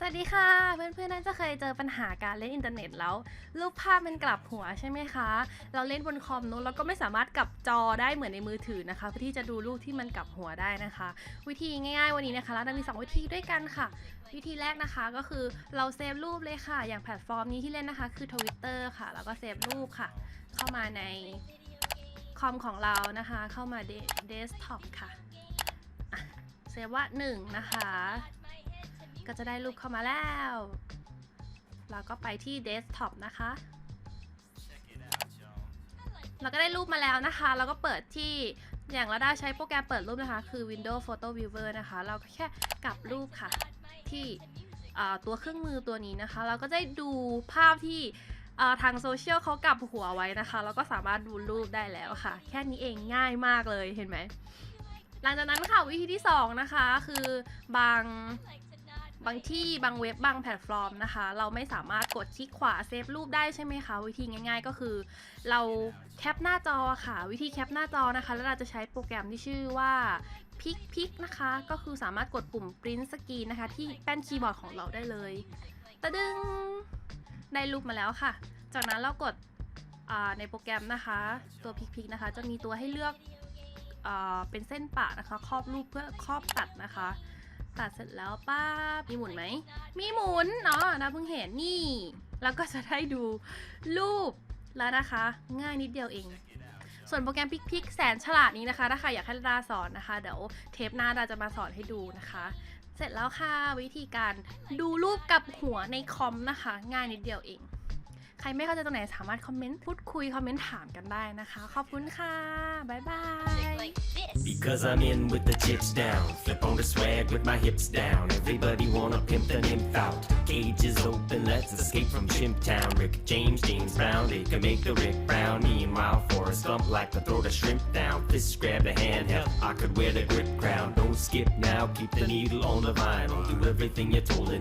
สวัสดีค่ะ เพื่อนๆน่าจะเคยเจอปัญหาการเล่นอินเทอร์เน็ตแล้ว รูปภาพมันกลับหัวใช่ไหมคะ เราเล่นบนคอมนู้นเราก็ไม่สามารถกลับจอได้เหมือนในมือถือนะคะเพื่อที่จะดูรูปที่มันกลับหัวได้นะคะ วิธีง่ายๆวันนี้นะคะเราจะมีสองวิธีด้วยกันค่ะ วิธีแรกนะคะก็คือเราเซฟรูปเลยค่ะ อย่างแพลตฟอร์มนี้ที่เล่นนะคะคือ Twitter ค่ะแล้วก็เซฟรูปค่ะ เข้ามาในคอมของเรานะคะ เข้ามาเดสก์ท็อปค่ะอะเซฟว่า1นะคะ ก็จะได้รูปเข้ามาแล้ว เราก็ไปที่เดสก์ท็อปนะคะ เราก็ได้รูปมาแล้วนะคะ เราก็เปิดที่อย่างเราได้ใช้โปรแกรมเปิดรูปนะคะ คือ Windows Photo Viewer นะคะ เราก็แค่กลับรูปค่ะ ที่ตัวเครื่องมือตัวนี้นะคะ เราก็จะได้ดูภาพที่ทางโซเชียลเขากลับหัวไว้นะคะ เราก็สามารถดูรูปได้แล้วค่ะ แค่นี้เองง่ายมากเลยเห็นไหมหลังจากนั้นค่ะวิธีที่สองนะคะ คือบาง บางที่บางเว็บบางแพลตฟอร์มนะคะ เราไม่สามารถกดคลิกขวาเซฟรูปได้ใช่ไหมคะ วิธีง่าย ๆ ก็คือ เราแคปหน้าจอค่ะ วิธีแคปหน้าจอนะคะ แล้วเราจะใช้โปรแกรมที่ชื่อว่าพิกพิกนะคะ ก็คือสามารถกดปุ่ม print screen นะคะ ที่แป้นคีย์บอร์ดของเราได้เลยตะดึงได้รูปมาแล้วค่ะ จากนั้นเรากดในโปรแกรมนะคะ ตัวพิกพิกนะคะ จะมีตัวให้เลือกอเป็นเส้นปะนะคะ ครอบรูปเพื่อครอบตัดนะคะ ตัดเสร็จแล้วป้าบมีหมุนไหม มีหมุนเนาะนะเพิ่งเห็นนี่ แล้วก็จะได้ดูรูปแล้วนะคะ ง่ายนิดเดียวเอง ส่วนโปรแกรมพิกพิกแสนฉลาดนี้นะคะ ถ้าใครอยากให้ดาสอนนะคะ เดี๋ยวเทปหน้าดาจะมาสอนให้ดูนะคะ เสร็จแล้วค่ะวิธีการดูรูปกับหัวในคอมนะคะ ง่ายนิดเดียวเอง ใครไม่เข้าใจตรงไหนสามารถคอมเมนต์พูดคุยคอมเมนต์ถามกันได้นะคะ ขอบคุณค่ะ บ๊ายบาย Because I'm in with the chips down. Flip on the swag with my hips down. Everybody wanna pimp the nymph out. Cage is open, let's escape from Chimp Town. Rick James, James Brown, they can make the Rick Brown. Meanwhile, for a stump like to throw the shrimp down. Fists grab the handheld, I could wear the grip crown. Don't skip now, keep the needle on the vinyl. Do everything you're told and